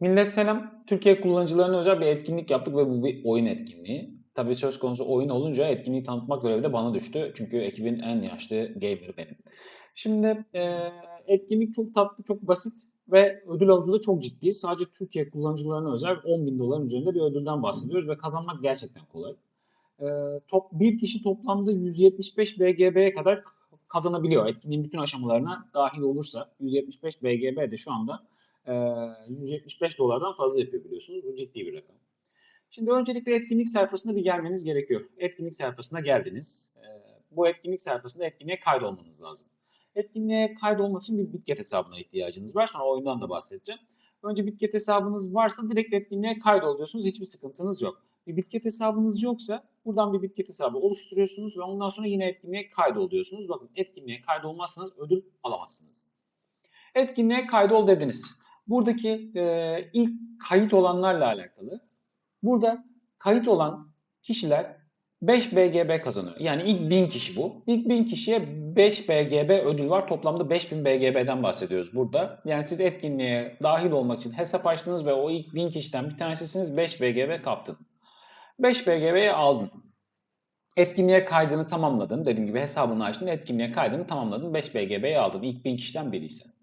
Millet selam. Türkiye kullanıcılarına özel bir etkinlik yaptık ve bu bir oyun etkinliği. Tabii söz konusu oyun olunca etkinliği tanıtmak görevi de bana düştü. Çünkü ekibin en yaşlı gamer'ı benim. Şimdi e, etkinlik çok tatlı, çok basit ve ödül havuzu çok ciddi. Sadece Türkiye kullanıcılarına özel 10 bin doların üzerinde bir ödülden bahsediyoruz ve kazanmak gerçekten kolay. E, top, bir kişi toplamda 175 BGB'ye kadar kazanabiliyor. Etkinliğin bütün aşamalarına dahil olursa 175 BGB de şu anda 175 dolardan fazla yapıyor biliyorsunuz. Bu ciddi bir rakam. Şimdi öncelikle etkinlik sayfasına bir gelmeniz gerekiyor. Etkinlik sayfasına geldiniz. Bu etkinlik sayfasında etkinliğe kaydolmanız lazım. Etkinliğe kaydolmak için bir Bitget hesabına ihtiyacınız var. Sonra oyundan da bahsedeceğim. Önce Bitget hesabınız varsa direkt etkinliğe kaydol diyorsunuz. Hiçbir sıkıntınız yok. Bir Bitget hesabınız yoksa buradan bir Bitget hesabı oluşturuyorsunuz ve ondan sonra yine etkinliğe kaydol diyorsunuz. Bakın etkinliğe kaydolmazsanız ödül alamazsınız. Etkinliğe kaydol dediniz. Buradaki e, ilk kayıt olanlarla alakalı. Burada kayıt olan kişiler 5 BGB kazanıyor. Yani ilk 1000 kişi bu. İlk 1000 kişiye 5 BGB ödül var. Toplamda 5000 BGB'den bahsediyoruz burada. Yani siz etkinliğe dahil olmak için hesap açtınız ve o ilk 1000 kişiden bir tanesisiniz 5 BGB kaptın. 5 BGB'yi aldın. Etkinliğe kaydını tamamladın. Dediğim gibi hesabını açtın. Etkinliğe kaydını tamamladın. 5 BGB'yi aldın. İlk 1000 kişiden biriysen.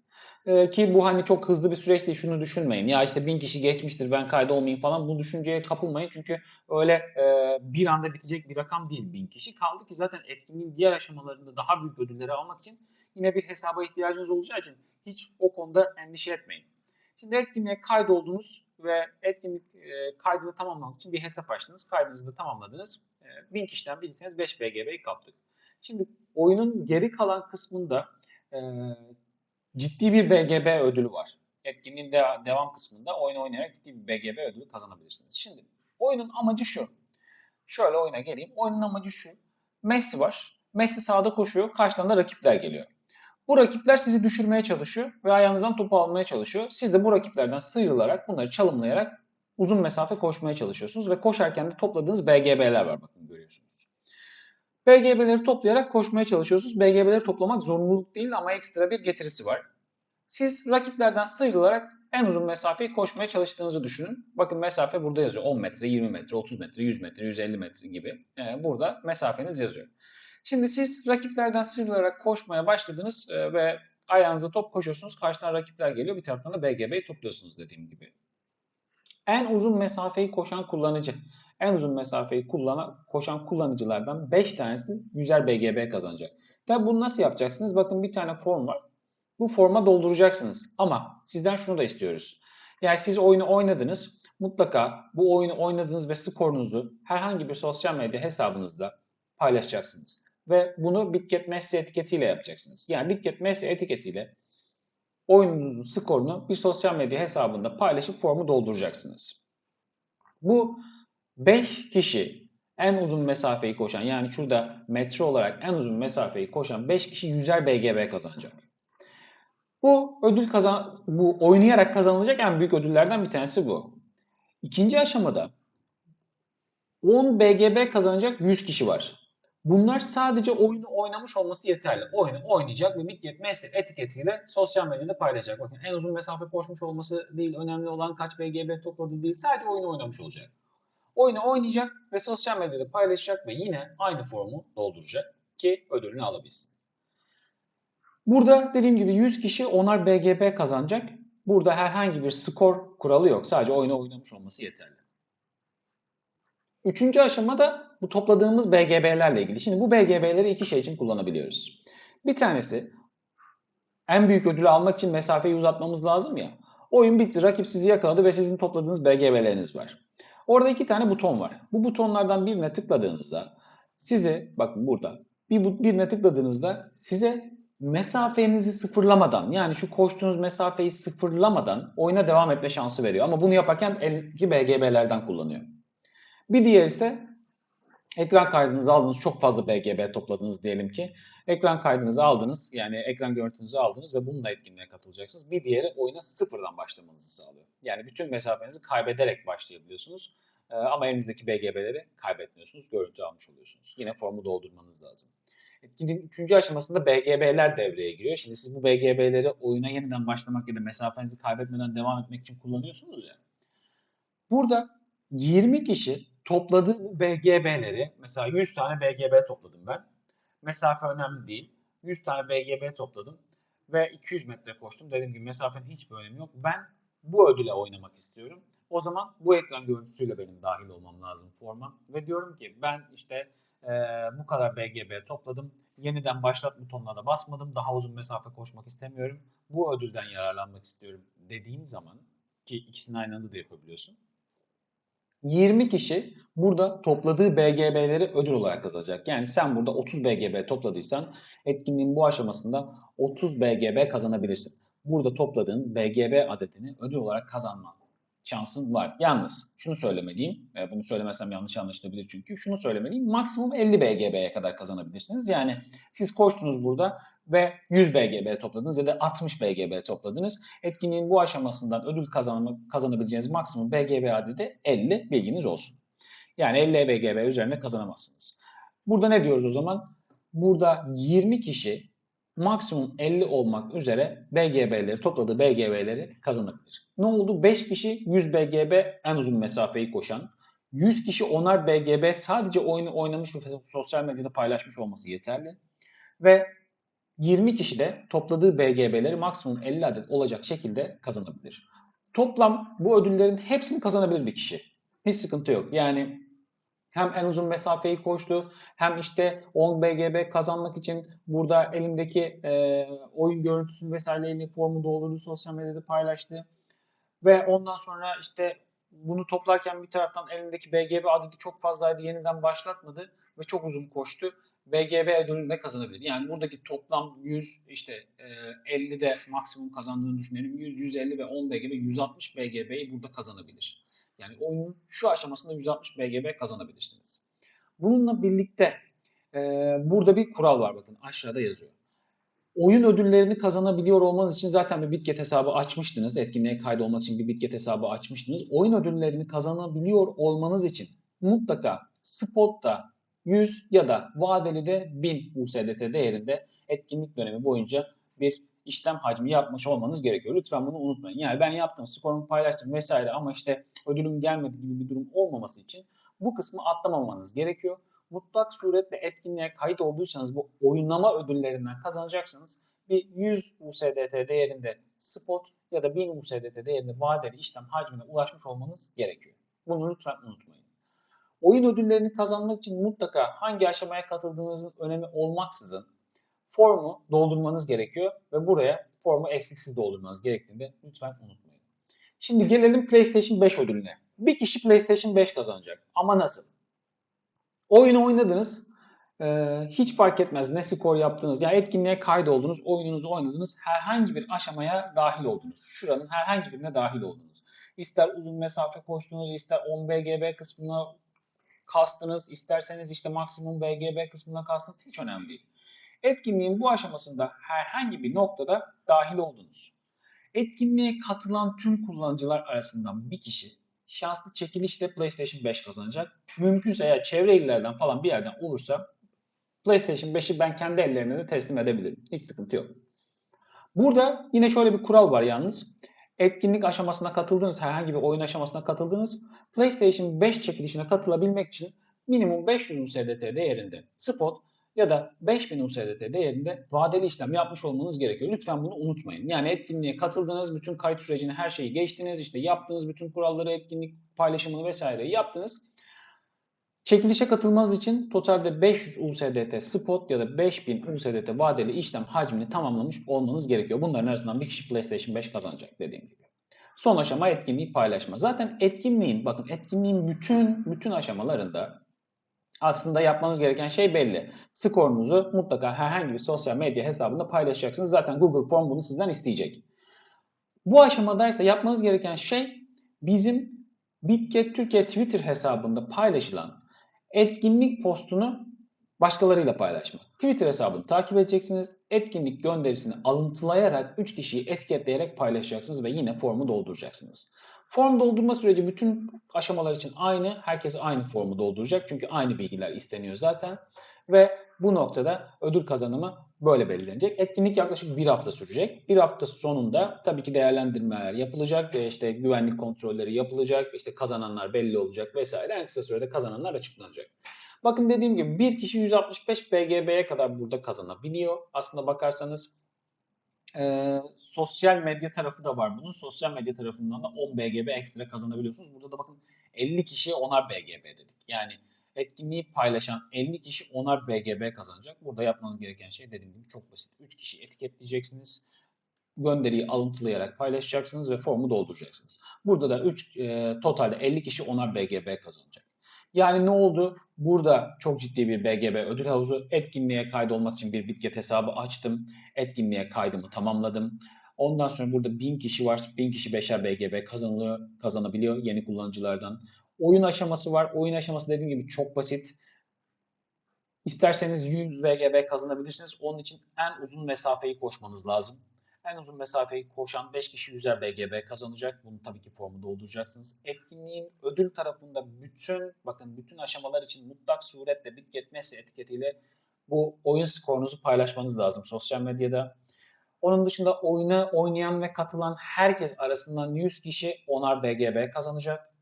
Ee, ki bu hani çok hızlı bir süreç değil şunu düşünmeyin. Ya işte 1000 kişi geçmiştir ben kayda olmayayım falan bu düşünceye kapılmayın. Çünkü öyle e, bir anda bitecek bir rakam değil 1000 kişi. Kaldı ki zaten etkinliğin diğer aşamalarında daha büyük ödülleri almak için yine bir hesaba ihtiyacınız olacağı için hiç o konuda endişe etmeyin. Şimdi etkinliğe kaydoldunuz ve etkinlik e, kaydını tamamlamak için bir hesap açtınız. Kaydınızı da tamamladınız. E, 1000 kişiden bilirseniz 5 BGB'yi kaptık. Şimdi oyunun geri kalan kısmında e, ciddi bir BGB ödülü var. Etkinliğin de devam kısmında oyun oynayarak ciddi bir BGB ödülü kazanabilirsiniz. Şimdi oyunun amacı şu. Şöyle oyuna geleyim. Oyunun amacı şu. Messi var. Messi sağda koşuyor. Karşıdan da rakipler geliyor. Bu rakipler sizi düşürmeye çalışıyor ve ayağınızdan topu almaya çalışıyor. Siz de bu rakiplerden sıyrılarak bunları çalımlayarak uzun mesafe koşmaya çalışıyorsunuz ve koşarken de topladığınız BGB'ler var bakın görüyorsunuz. BGB'leri toplayarak koşmaya çalışıyorsunuz. BGB'leri toplamak zorunluluk değil ama ekstra bir getirisi var. Siz rakiplerden sıyrılarak en uzun mesafeyi koşmaya çalıştığınızı düşünün. Bakın mesafe burada yazıyor. 10 metre, 20 metre, 30 metre, 100 metre, 150 metre gibi. Ee, burada mesafeniz yazıyor. Şimdi siz rakiplerden sıyrılarak koşmaya başladınız e, ve ayağınızda top koşuyorsunuz. Karşıdan rakipler geliyor. Bir taraftan da BGB'yi topluyorsunuz dediğim gibi. En uzun mesafeyi koşan kullanıcı, en uzun mesafeyi kullanan, koşan kullanıcılardan 5 tanesi 100'er BGB kazanacak. Tabi bunu nasıl yapacaksınız? Bakın bir tane form var. Bu forma dolduracaksınız. Ama sizden şunu da istiyoruz. Yani siz oyunu oynadınız. Mutlaka bu oyunu oynadığınız ve skorunuzu herhangi bir sosyal medya hesabınızda paylaşacaksınız. Ve bunu Bitget Messi etiketiyle yapacaksınız. Yani Bitget Messi etiketiyle oyununuzun skorunu bir sosyal medya hesabında paylaşıp formu dolduracaksınız. Bu 5 kişi en uzun mesafeyi koşan yani şurada metre olarak en uzun mesafeyi koşan 5 kişi 100'er BGB kazanacak. Bu ödül kazan bu oynayarak kazanılacak en büyük ödüllerden bir tanesi bu. İkinci aşamada 10 BGB kazanacak 100 kişi var. Bunlar sadece oyunu oynamış olması yeterli. Oyunu oynayacak ve Midget Messi etiketiyle sosyal medyada paylaşacak. Bakın en uzun mesafe koşmuş olması değil, önemli olan kaç BGB topladığı değil, sadece oyunu oynamış olacak. Oyunu oynayacak ve sosyal medyada paylaşacak ve yine aynı formu dolduracak ki ödülünü alabilsin. Burada dediğim gibi 100 kişi onar BGB kazanacak. Burada herhangi bir skor kuralı yok. Sadece oyunu oynamış olması yeterli. Üçüncü aşamada bu topladığımız BGB'lerle ilgili. Şimdi bu BGB'leri iki şey için kullanabiliyoruz. Bir tanesi en büyük ödülü almak için mesafeyi uzatmamız lazım ya. Oyun bitti, rakip sizi yakaladı ve sizin topladığınız BGB'leriniz var. Orada iki tane buton var. Bu butonlardan birine tıkladığınızda size, bakın burada, bir, birine tıkladığınızda size mesafenizi sıfırlamadan yani şu koştuğunuz mesafeyi sıfırlamadan oyuna devam etme şansı veriyor. Ama bunu yaparken elindeki BGB'lerden kullanıyor. Bir diğer ise ekran kaydınızı aldınız. Çok fazla BGB topladınız diyelim ki. Ekran kaydınızı aldınız. Yani ekran görüntünüzü aldınız ve bununla etkinliğe katılacaksınız. Bir diğeri oyuna sıfırdan başlamanızı sağlıyor. Yani bütün mesafenizi kaybederek başlayabiliyorsunuz. Ama elinizdeki BGB'leri kaybetmiyorsunuz. Görüntü almış oluyorsunuz. Yine formu doldurmanız lazım. Etkinliğin üçüncü aşamasında BGB'ler devreye giriyor. Şimdi siz bu BGB'leri oyuna yeniden başlamak ya da mesafenizi kaybetmeden devam etmek için kullanıyorsunuz ya. Burada 20 kişi topladığı bu BGB'leri mesela 100 tane BGB topladım ben. Mesafe önemli değil. 100 tane BGB topladım ve 200 metre koştum. Dediğim gibi mesafenin hiçbir önemi yok. Ben bu ödüle oynamak istiyorum. O zaman bu ekran görüntüsüyle benim dahil olmam lazım forma. Ve diyorum ki ben işte e, bu kadar BGB topladım. Yeniden başlat butonuna da basmadım. Daha uzun mesafe koşmak istemiyorum. Bu ödülden yararlanmak istiyorum dediğin zaman ki ikisini aynı anda da yapabiliyorsun. 20 kişi burada topladığı BGB'leri ödül olarak kazanacak. Yani sen burada 30 BGB topladıysan etkinliğin bu aşamasında 30 BGB kazanabilirsin. Burada topladığın BGB adetini ödül olarak kazanman şansın var. Yalnız şunu söylemeliyim. E, bunu söylemezsem yanlış anlaşılabilir çünkü. Şunu söylemeliyim. Maksimum 50 BGB'ye kadar kazanabilirsiniz. Yani siz koştunuz burada ve 100 BGB topladınız ya da 60 BGB topladınız. Etkinliğin bu aşamasından ödül kazanma, kazanabileceğiniz maksimum BGB adedi 50 bilginiz olsun. Yani 50 BGB üzerinde kazanamazsınız. Burada ne diyoruz o zaman? Burada 20 kişi maksimum 50 olmak üzere BGB'leri topladığı BGB'leri kazanabilir. Ne oldu? 5 kişi 100 BGB en uzun mesafeyi koşan, 100 kişi onar BGB sadece oyunu oynamış ve sosyal medyada paylaşmış olması yeterli. Ve 20 kişi de topladığı BGB'leri maksimum 50 adet olacak şekilde kazanabilir. Toplam bu ödüllerin hepsini kazanabilir bir kişi. Hiç sıkıntı yok. Yani hem en uzun mesafeyi koştu hem işte 10 BGB kazanmak için burada elindeki e, oyun görüntüsünü vesaireyle formu doldurdu, sosyal medyada paylaştı. Ve ondan sonra işte bunu toplarken bir taraftan elindeki BGB adedi çok fazlaydı, yeniden başlatmadı ve çok uzun koştu. BGB ödülünü de kazanabilir. Yani buradaki toplam 100 işte e, 50 de maksimum kazandığını düşünelim. 100, 150 ve 10 BGB 160 BGB'yi burada kazanabilir. Yani oyunun şu aşamasında 160 BGB kazanabilirsiniz. Bununla birlikte e, burada bir kural var bakın aşağıda yazıyor. Oyun ödüllerini kazanabiliyor olmanız için zaten bir Bitget hesabı açmıştınız. Etkinliğe kaydolmak için bir Bitget hesabı açmıştınız. Oyun ödüllerini kazanabiliyor olmanız için mutlaka spotta 100 ya da vadeli de 1000 USDT değerinde etkinlik dönemi boyunca bir işlem hacmi yapmış olmanız gerekiyor. Lütfen bunu unutmayın. Yani ben yaptım, skorumu paylaştım vesaire ama işte ödülüm gelmedi gibi bir durum olmaması için bu kısmı atlamamanız gerekiyor. Mutlak suretle etkinliğe kayıt olduysanız bu oynama ödüllerinden kazanacaksınız. Bir 100 USDT değerinde spot ya da 1000 USDT değerinde vadeli işlem hacmine ulaşmış olmanız gerekiyor. Bunu lütfen unutmayın. Oyun ödüllerini kazanmak için mutlaka hangi aşamaya katıldığınızın önemi olmaksızın formu doldurmanız gerekiyor ve buraya formu eksiksiz doldurmanız gerektiğini lütfen unutmayın. Şimdi gelelim PlayStation 5 ödülüne. Bir kişi PlayStation 5 kazanacak. Ama nasıl? Oyunu oynadınız. Ee, hiç fark etmez ne skor yaptınız. Yani etkinliğe kaydoldunuz, oyununuzu oynadınız. Herhangi bir aşamaya dahil oldunuz. Şuranın herhangi birine dahil oldunuz. İster uzun mesafe koştunuz, ister 10 BGB kısmına kastınız, isterseniz işte maksimum BGB kısmına kastınız hiç önemli değil. Etkinliğin bu aşamasında herhangi bir noktada dahil oldunuz. Etkinliğe katılan tüm kullanıcılar arasından bir kişi şanslı çekilişle PlayStation 5 kazanacak. Mümkünse eğer çevre illerden falan bir yerden olursa PlayStation 5'i ben kendi ellerine de teslim edebilirim. Hiç sıkıntı yok. Burada yine şöyle bir kural var yalnız. Etkinlik aşamasına katıldınız, herhangi bir oyun aşamasına katıldınız. PlayStation 5 çekilişine katılabilmek için minimum 500 USDT değerinde spot ya da 5000 USDT değerinde vadeli işlem yapmış olmanız gerekiyor. Lütfen bunu unutmayın. Yani etkinliğe katıldınız, bütün kayıt sürecini her şeyi geçtiniz, işte yaptığınız bütün kuralları, etkinlik paylaşımını vesaireyi yaptınız. Çekilişe katılmanız için totalde 500 USDT spot ya da 5000 USDT vadeli işlem hacmini tamamlamış olmanız gerekiyor. Bunların arasından bir kişi PlayStation 5 kazanacak dediğim gibi. Son aşama etkinliği paylaşma. Zaten etkinliğin bakın etkinliğin bütün bütün aşamalarında aslında yapmanız gereken şey belli. Skorunuzu mutlaka herhangi bir sosyal medya hesabında paylaşacaksınız. Zaten Google Form bunu sizden isteyecek. Bu aşamadaysa yapmanız gereken şey bizim Bitget Türkiye Twitter hesabında paylaşılan etkinlik postunu başkalarıyla paylaşmak. Twitter hesabını takip edeceksiniz. Etkinlik gönderisini alıntılayarak 3 kişiyi etiketleyerek paylaşacaksınız ve yine formu dolduracaksınız. Form doldurma süreci bütün aşamalar için aynı. Herkes aynı formu dolduracak. Çünkü aynı bilgiler isteniyor zaten. Ve Bu noktada ödül kazanımı böyle belirlenecek. Etkinlik yaklaşık bir hafta sürecek. Bir hafta sonunda tabii ki değerlendirmeler yapılacak ve işte güvenlik kontrolleri yapılacak. İşte kazananlar belli olacak vesaire. En kısa sürede kazananlar açıklanacak. Bakın dediğim gibi bir kişi 165 BGB'ye kadar burada kazanabiliyor. Aslında bakarsanız e, sosyal medya tarafı da var bunun. Sosyal medya tarafından da 10 BGB ekstra kazanabiliyorsunuz. Burada da bakın 50 kişiye 10'ar BGB dedik. Yani etkinliği paylaşan 50 kişi 10'ar BGB kazanacak. Burada yapmanız gereken şey dediğim gibi çok basit. 3 kişi etiketleyeceksiniz. Gönderiyi alıntılayarak paylaşacaksınız ve formu dolduracaksınız. Burada da 3 e, totalde 50 kişi 10'ar BGB kazanacak. Yani ne oldu? Burada çok ciddi bir BGB ödül havuzu. Etkinliğe kaydolmak için bir Bitget hesabı açtım. Etkinliğe kaydımı tamamladım. Ondan sonra burada 1000 kişi var. 1000 kişi 5'er BGB kazanılıyor, kazanabiliyor yeni kullanıcılardan. Oyun aşaması var. Oyun aşaması dediğim gibi çok basit. İsterseniz 100 BGB kazanabilirsiniz. Onun için en uzun mesafeyi koşmanız lazım. En uzun mesafeyi koşan 5 kişi 100'er BGB kazanacak. Bunu tabii ki formu dolduracaksınız. Etkinliğin ödül tarafında bütün bakın bütün aşamalar için mutlak suretle Bitget Messi etiketiyle bu oyun skorunuzu paylaşmanız lazım sosyal medyada. Onun dışında oyuna oynayan ve katılan herkes arasından 100 kişi 10'ar BGB kazanacak.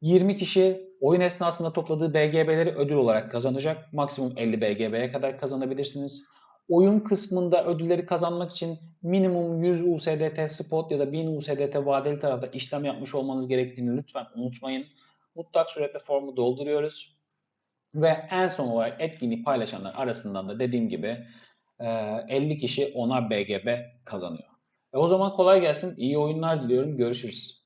20 kişi oyun esnasında topladığı BGB'leri ödül olarak kazanacak. Maksimum 50 BGB'ye kadar kazanabilirsiniz. Oyun kısmında ödülleri kazanmak için minimum 100 USDT spot ya da 1000 USDT vadeli tarafta işlem yapmış olmanız gerektiğini lütfen unutmayın. Mutlak suretle formu dolduruyoruz. Ve en son olarak etkinliği paylaşanlar arasından da dediğim gibi 50 kişi 10'ar BGB kazanıyor. E o zaman kolay gelsin. İyi oyunlar diliyorum. Görüşürüz.